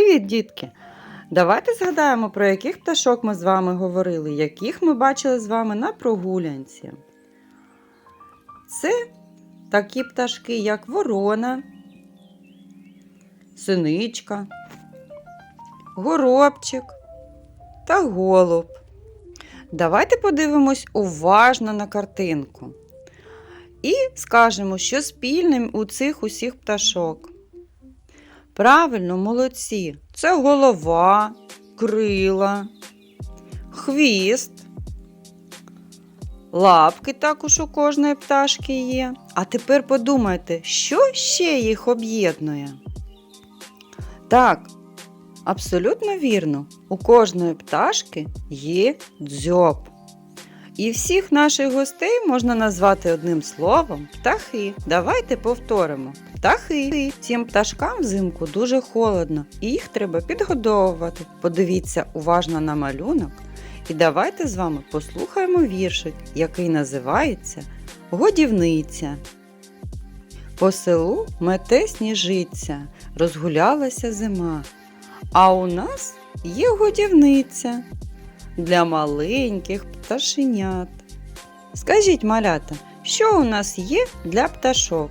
Привіт, дітки! Давайте згадаємо, про яких пташок ми з вами говорили, яких ми бачили з вами на прогулянці. Це такі пташки, як ворона, синичка, горобчик та голуб. Давайте подивимось уважно на картинку. І скажемо, що спільним у цих усіх пташок. Правильно, молодці. Це голова, крила, хвіст. Лапки також у кожної пташки є. А тепер подумайте, що ще їх об'єднує? Так, абсолютно вірно, у кожної пташки є дзьоб. І всіх наших гостей можна назвати одним словом птахи. Давайте повторимо. Птахи. Цим пташкам взимку дуже холодно, і їх треба підгодовувати. Подивіться уважно на малюнок. І давайте з вами послухаємо віршик, який називається Годівниця. По селу мете сніжиця, розгулялася зима. А у нас є годівниця для маленьких пташенят. Скажіть, малята, що у нас є для пташок?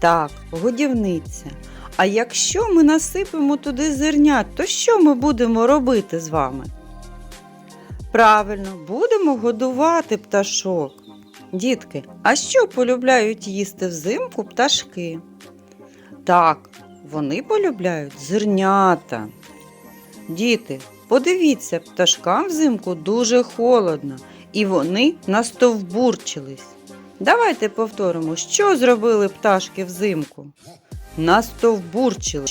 Так, годівниця. А якщо ми насипемо туди зернят, то що ми будемо робити з вами? Правильно, будемо годувати пташок. Дітки, а що полюбляють їсти взимку пташки? Так, вони полюбляють зернята. Діти, подивіться, пташкам взимку дуже холодно, і вони настовбурчились. Давайте повторимо, що зробили пташки взимку. Настовбурчили.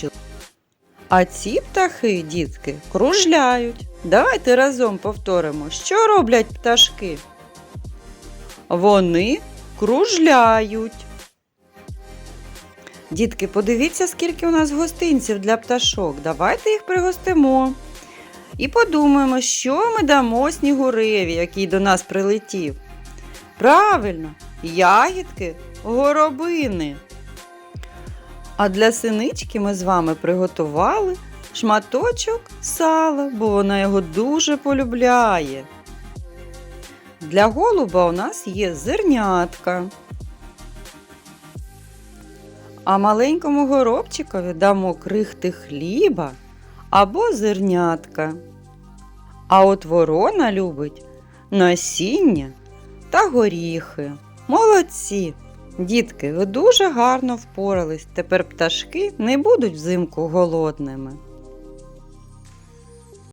А ці птахи, дітки, кружляють. Давайте разом повторимо, що роблять пташки. Вони кружляють. Дітки, подивіться, скільки у нас гостинців для пташок. Давайте їх пригостимо. І подумаємо, що ми дамо снігуреві, який до нас прилетів. Правильно, ягідки, горобини. А для синички ми з вами приготували шматочок сала, бо вона його дуже полюбляє. Для голуба у нас є зернятка. А маленькому горобчикові дамо крихти хліба або зернятка. А от ворона любить насіння та горіхи. Молодці! Дітки, ви дуже гарно впорались. Тепер пташки не будуть взимку голодними.